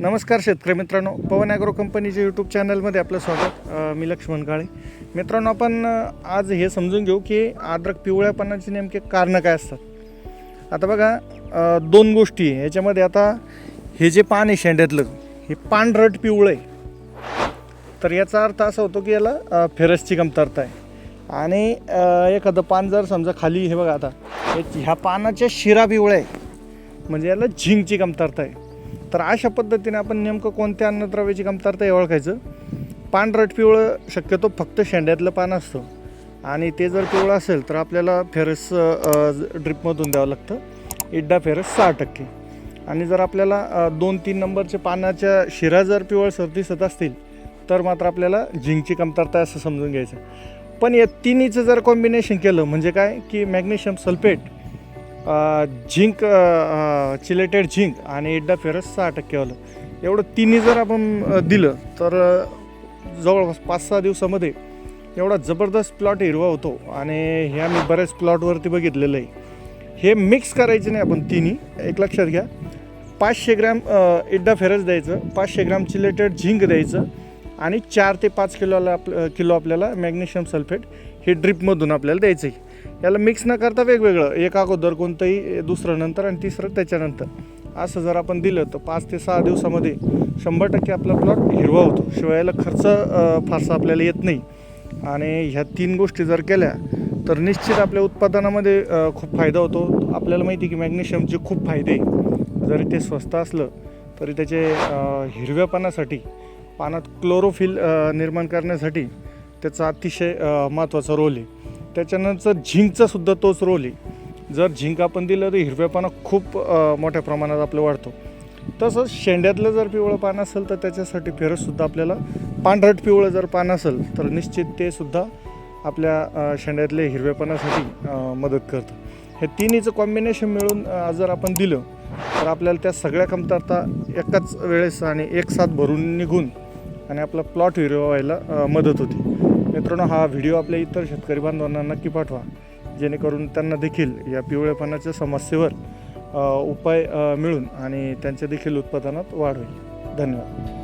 नमस्कार शेतकरी मित्रांनो. पवन ॲग्रो कंपनीच्या यूट्यूब चॅनलमध्ये आपलं स्वागत. मी लक्ष्मण काळे. मित्रांनो आपण आज हे समजून घेऊ की अद्रक पिवळ्यापणाची नेमके कारणं काय असतात. आता बघा दोन गोष्टी आहे. याच्यामध्ये आता हे जे पान आहे शेंड्यातलं हे पांढरट पिवळं आहे. तर याचा अर्थ असा होतो की याला फेरसची कमतरता आहे. आणि एखादं पान जर समजा खाली हे बघा आता हे- ह्या पानाच्या शिरा पिवळ्या आहे. म्हणजे याला झिंकची कमतरता आहे. तर अशा पद्धतीने आपण नेमकं कोणत्या अन्नद्रव्याची कमतरता हे ओळखायचं. पांढरट पिवळं शक्यतो फक्त शेंड्यातलं पान असतं. आणि ते जर पिवळं असेल तर आपल्याला फेरस ड्रिपमधून द्यावं लागतं. इड्डा फेरस सहा टक्के. आणि जर आपल्याला दोन तीन नंबरचे पानाच्या शिरा जर पिवळसर दिसत असतील तर मात्र आपल्याला झिंकची कमतरता असं समजून घ्यायचं. पण या तिन्हीचं जर कॉम्बिनेशन केलं म्हणजे काय? की magnesium sulphate zinc chelated zinc आणि इड्डा फेरस सहा टक्केवालं एवढं तिन्ही जर आपण दिलं तर जवळपास पाच सहा दिवसामध्ये एवढा जबरदस्त प्लॉट हिरवा होतो आणि हे आम्ही बऱ्याच प्लॉटवरती बघितलेलं आहे. हे मिक्स करायचे नाही आपण तिन्ही एक लक्षात घ्या. पाचशे ग्रॅम इड्डा फेरस द्यायचं पाचशे ग्रॅम चिलेटेड झिंक द्यायचं आणि चार ते पाच किलोला आप किलो आपल्याला मॅग्नेशियम सल्फेट हे ड्रिपमधून आपल्याला द्यायचं आहे. याला मिक्स न करता वेगवेगळं. एक अगोदर कोणतंही दुसरं नंतर आणि तिसरं त्याच्यानंतर. असं जर आपण दिलं तर पाच ते सहा दिवसामध्ये शंभर टक्के आपला प्लॉट हिरवा होतो. शिवाय याला खर्च फारसा आपल्याला येत नाही. आणि ह्या तीन गोष्टी जर केल्या तर निश्चित आपल्या उत्पादनामध्ये खूप फायदा होतो. आपल्याला माहिती आहे की मॅग्नेशियमचे खूप फायदे जरी ते स्वस्त असलं तरी त्याचे हिरव्यापणासाठी पानात क्लोरोफिल निर्माण करण्यासाठी त्याचा अतिशय महत्त्वाचा रोल आहे. त्याच्यानंतर झिंकचा सुद्धा तोच रोल आहे. जर झिंक आपण दिलं तर हिरव्यापणा खूप मोठ्या प्रमाणात आपलं वाढतो. तसंच शेंड्यातलं जर पिवळं पान असेल तर त्याच्यासाठी फेरससुद्धा आपल्याला पांढरट पिवळं जर पान असेल तर निश्चित ते सुद्धा आपल्या शेंड्यातल्या शेंड्यातले हिरव्यापणासाठी मदत करतं. हे तिन्हीचं कॉम्बिनेशन मिळून जर आपण दिलं तर आपल्याला त्या सगळ्या कमतरता एकाच वेळेस आणि एक साथ भरून निघून आणि आपला प्लॉट हिरवा व्हायला मदत होते. मित्रांनो हा व्हिडिओ आपल्या इतर शेतकरी बांधवांना नक्की पाठवा. जेणेकरून त्यांना देखील या पिवळेपणाच्या समस्येवर उपाय मिळून आणि त्यांच्या देखील उत्पादनात वाढ होईल. धन्यवाद.